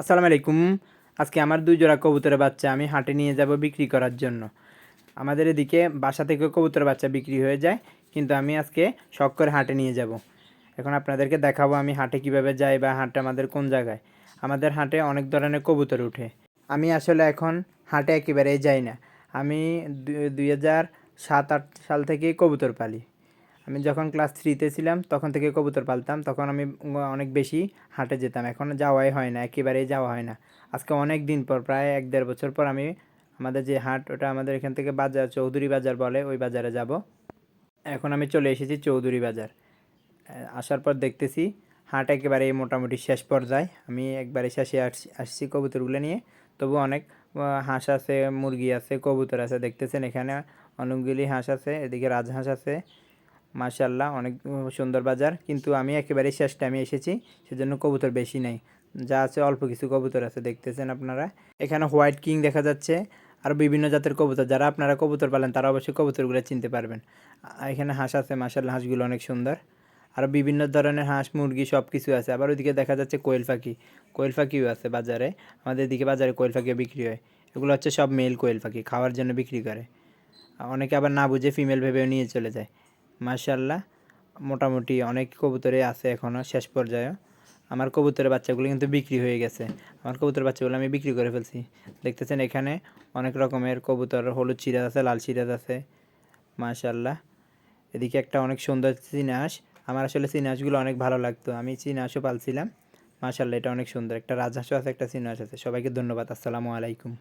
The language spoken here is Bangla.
আসসালামু আলাইকুম। আজকে আমার দুই জোড়া কবুতরের বাচ্চা আমি হাটে নিয়ে যাব বিক্রি করার জন্য। আমাদের এদিকে বাসা থেকে কবুতরের বাচ্চা বিক্রি হয়ে যায়, কিন্তু আমি আজকে শখ করে হাটে নিয়ে যাব। এখন আপনাদেরকে দেখাবো আমি হাটে কীভাবে যাই বা হাটে আমাদের কোন জায়গায়। আমাদের হাটে অনেক ধরনের কবুতর উঠে। আমি আসলে এখন হাটে একেবারেই যাই না। আমি দুই- হাজার সাত, আট সাল থেকেই কবুতর পালি। আমি যখন ক্লাস থ্রিতে ছিলাম, তখন থেকে কবুতর পালতাম। তখন আমি অনেক বেশি হাটে যেতাম। এখন যাওয়াই হয় না, একেবারেই যাওয়া হয় না। আজকে অনেক দিন পর, প্রায় এক দেড় বছর পর আমি আমাদের যে হাট, ওটা আমাদের এখান থেকে বাজার, চৌধুরী বাজার বলে, ওই বাজারে যাব। এখন আমি চলে এসেছি চৌধুরী বাজার। আসার পর দেখতেছি হাট একেবারে মোটামুটি শেষ পর্যায়ে। আমি একবারে শেষে আসছি আসছি কবুতরগুলো নিয়ে। তবু অনেক হাঁস আছে, মুরগি আছে, কবুতর আছে। দেখতেছেন এখানে অনেকগুলি হাঁস আছে, এদিকে রাজহাঁস আছে। মাশাল্লাহ অনেক সুন্দর বাজার। কিন্তু আমি একেবারে শেষ টাইমে এসেছি, সেজন্য কবুতর বেশি নেই। যা আছে অল্প কিছু কবুতর আছে, দেখতেছেন আপনারা। এখানে হোয়াইট কিং দেখা যাচ্ছে আর বিভিন্ন জাতের কবুতর। যারা আপনারা কবুতর পালেন, তারা অবশ্যই কবুতরগুলো চিনতে পারবেন। এখানে হাঁস আছে মাশাল্লাহ হাঁসগুলো অনেক সুন্দর। আর বিভিন্ন ধরনের হাঁস, মুরগি সব কিছু আছে। আবার ওইদিকে দেখা যাচ্ছে কোয়েল পাখি। কোয়েল পাখিও আছে বাজারে। আমাদের এদিকে বাজারে কোয়েল পাখিও বিক্রি হয়। এগুলো হচ্ছে সব মেল কোয়েল পাখি, খাওয়ার জন্য বিক্রি করে। অনেকে আবার না বুঝে ফিমেল ভেবেও নিয়ে চলে যায়। মার্শাল্লাহ মোটামুটি অনেক কবুতরে আছে এখনও শেষ পর্যায়ে। আমার কবুতরের বাচ্চাগুলো কিন্তু বিক্রি হয়ে গেছে। আমার কবুতরের বাচ্চাগুলো আমি বিক্রি করে ফেলছি। দেখতেছেন এখানে অনেক রকমের কবুতর, হলুদ সিরাজ আছে, লাল সিরাজ আছে। মাশাল্লাহ এদিকে একটা অনেক সুন্দর চিনাস আমার আসলে চিনাসগুলো অনেক ভালো লাগতো। আমি চিনাসও পালছিলাম। মাশাল্লাহ এটা অনেক সুন্দর। একটা রাজহাঁসও আছে, একটা চিনাস আছে। সবাইকে ধন্যবাদ। আসসালামু আলাইকুম।